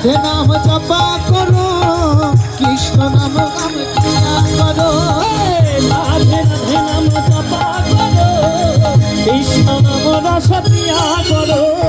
রাধে নাম জপা করো, কৃষ্ণ নাম গান ক্রিয়া করো। রাধে রাধে নাম জপা করো, কৃষ্ণ নাম রাস প্রিয়া করো।